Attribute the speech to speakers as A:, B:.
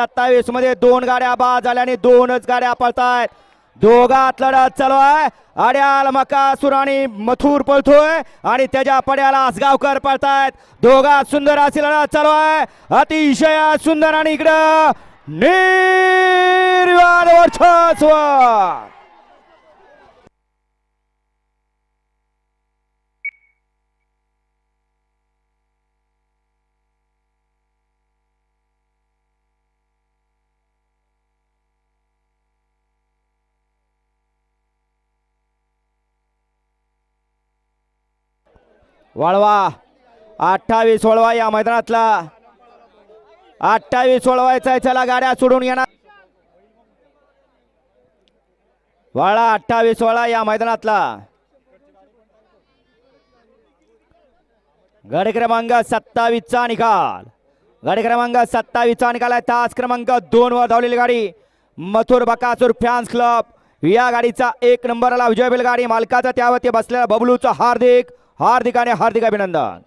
A: सत्तावीसमध्ये दोन गाड्या बाद झाल्या आणि दोनच गाड्या पळतायत. दोघात लढत चालू आहे. अड्याल मकासूर आणि मथुर पळतोय आणि त्याच्या पड्याला आसगावकर पळतायत. दोघात सुंदर अशी लढत चालू आहे. अतिशय सुंदर आणि इकडं निर्वाद वर्चस्व. वळवा. अठ्ठावीस वळवा या मैदानातला. अठ्ठावीस वळवायचा आहे. चला गाड्या सोडून येणार. वळा अठ्ठावीस वळा या मैदानातला. गड क्रमांक सत्तावीसचा निकाल. गड क्रमांक सत्तावीसचा निकाल आहे. तास क्रमांक दोन वर धावलेली गाडी. Mathur Bakasur fans club. या गाडीचा एक नंबरला विजय बैलगाडी. मालकाचा त्यावरती बसलेला बबलूचं हार्दिक हार्दिक आणि हार्दिक अभिनंदन.